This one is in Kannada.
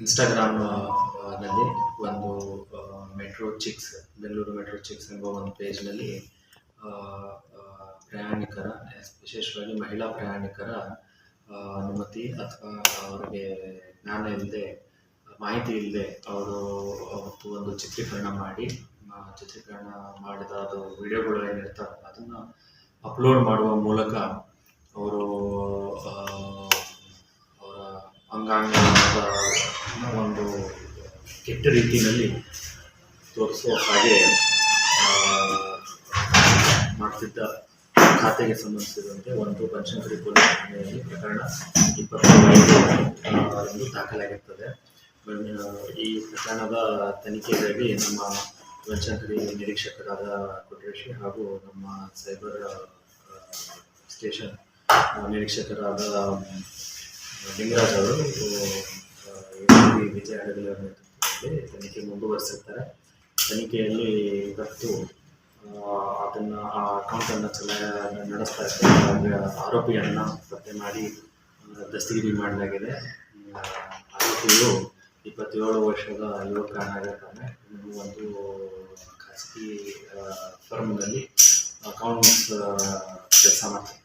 ಇನ್ಸ್ಟಾಗ್ರಾಮ್ನಲ್ಲಿ ಒಂದು metro chicks Bengaluru metro chicks ಎಂಬ ಒಂದು ಪೇಜ್ನಲ್ಲಿ ಪ್ರಯಾಣಿಕರ, ವಿಶೇಷವಾಗಿ ಮಹಿಳಾ ಪ್ರಯಾಣಿಕರ ಅನುಮತಿ ಅಥವಾ ಅವರಿಗೆ ಜ್ಞಾನ ಇಲ್ಲದೆ ಮಾಹಿತಿ ಇಲ್ಲದೆ ಅವರು ಒಂದು ಚಿತ್ರೀಕರಣ ಮಾಡಿ ಚಿತ್ರೀಕರಣ ಮಾಡಿದ ಅದು ವಿಡಿಯೋಗಳು ಏನಿರ್ತಾರಲ್ಲ ಅದನ್ನು ಅಪ್ಲೋಡ್ ಮಾಡುವ ಮೂಲಕ ಅವರ ಅಂಗಾಂಗದ ಒಂದು ಕೆಟ್ಟ ರೀತಿಯಲ್ಲಿ ತೋರಿಸುವ ಹಾಗೆ ಮಾಡ್ತಿದ್ದ ಖಾತೆಗೆ ಸಂಬಂಧಿಸಿದಂತೆ ಒಂದು ಬನಶಂಕರಿ ಪೊಲೀಸ್ ಠಾಣೆಯಲ್ಲಿ ಪ್ರಕರಣ ಇಪ್ಪತ್ತೈದು ದಾಖಲಾಗಿರ್ತದೆ. ಈ ಪ್ರಕರಣದ ತನಿಖೆಗಾಗಿ ನಮ್ಮ ಬನಶಂಕರಿ ನಿರೀಕ್ಷಕರಾದ ಕೊಟ್ರೇಶಿ ಹಾಗೂ ನಮ್ಮ ಸೈಬರ್ ಸ್ಟೇಷನ್ ನಿರೀಕ್ಷಕರಾದ ಲಿಂಗರಾಜ್ ಅವರು ವಿಜಯ ಅಡಗಲಿ ನೇತೃತ್ವದಲ್ಲಿ ತನಿಖೆ ಮುಂದುವರಿಸಿರ್ತಾರೆ. ತನಿಖೆಯಲ್ಲಿ ಇವತ್ತು ಅದನ್ನು, ಆ ಅಕೌಂಟನ್ನು ಚಲ ನಡೆಸ್ತಾ ಇರ್ತಾರೆ ಆರೋಪಿಯನ್ನು ಪತ್ತೆ ಮಾಡಿ ದಸ್ತಗಿರಿ ಮಾಡಲಾಗಿದೆ ಆರೋಪಿಯು ಇಪ್ಪತ್ತೇಳು ವರ್ಷದ ಯುವಕ ಆಗಿರ್ತಾನೆ. ಒಂದು ಖಾಸಗಿ ಫರ್ಮ್ನಲ್ಲಿ ಅಕೌಂಟ್ಸ್ ಕೆಲಸ ಮಾಡ್ತಾರೆ